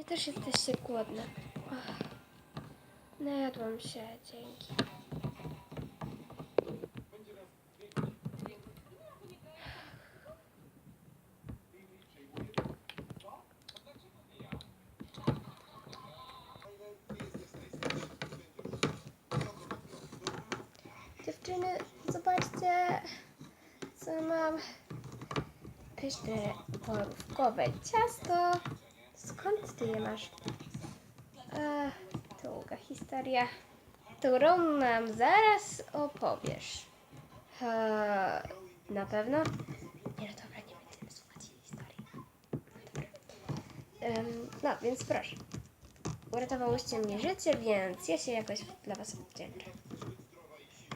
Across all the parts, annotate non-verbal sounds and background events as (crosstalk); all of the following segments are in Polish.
Nie też jesteście głodne. Najadłam się, dzięki. Dziewczyny, zobaczcie, co mam. Pyszne porówkowe ciasto. Skąd ty je masz? Ech, długa historia, którą nam zaraz opowiesz. Na pewno? Nie, no dobra, nie będziemy słuchać jej historii. No, więc proszę. Uratowałyście mi życie, więc ja się jakoś dla was odwdzięczę.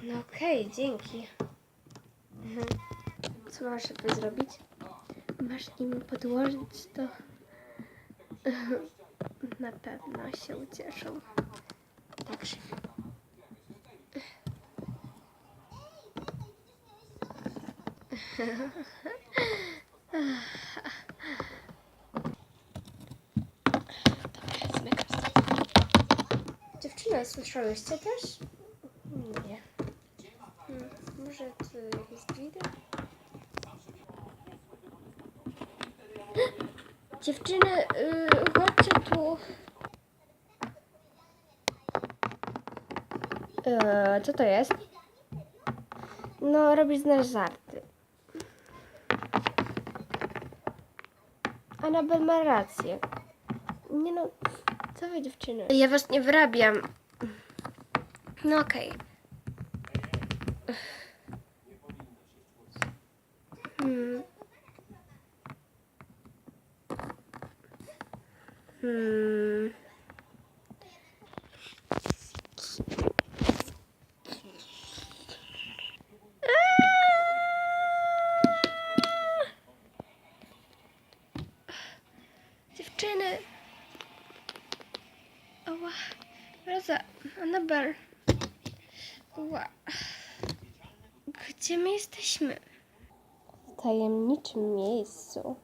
No okej, dzięki. Mhm. Co masz żeby zrobić? Masz im podłożyć to. (laughs) Na pewno się ucieszą. Także. Dobra, zmykam stąd. (laughs) Dziewczyny, słyszałyście też? Nie. Hmm, może tu jakieś gridy? Dziewczyny, yy, chodźcie tu. Yy, co to jest? No, robisz z nas żarty. Anabel ma rację. Nie no, co wy dziewczyny? Ja was nie wyrabiam. No okej. Hmm. Hmm. Dziewczyny. Ała. Roza. Anabel. Ła. Gdzie my jesteśmy? W tajemniczym miejscu.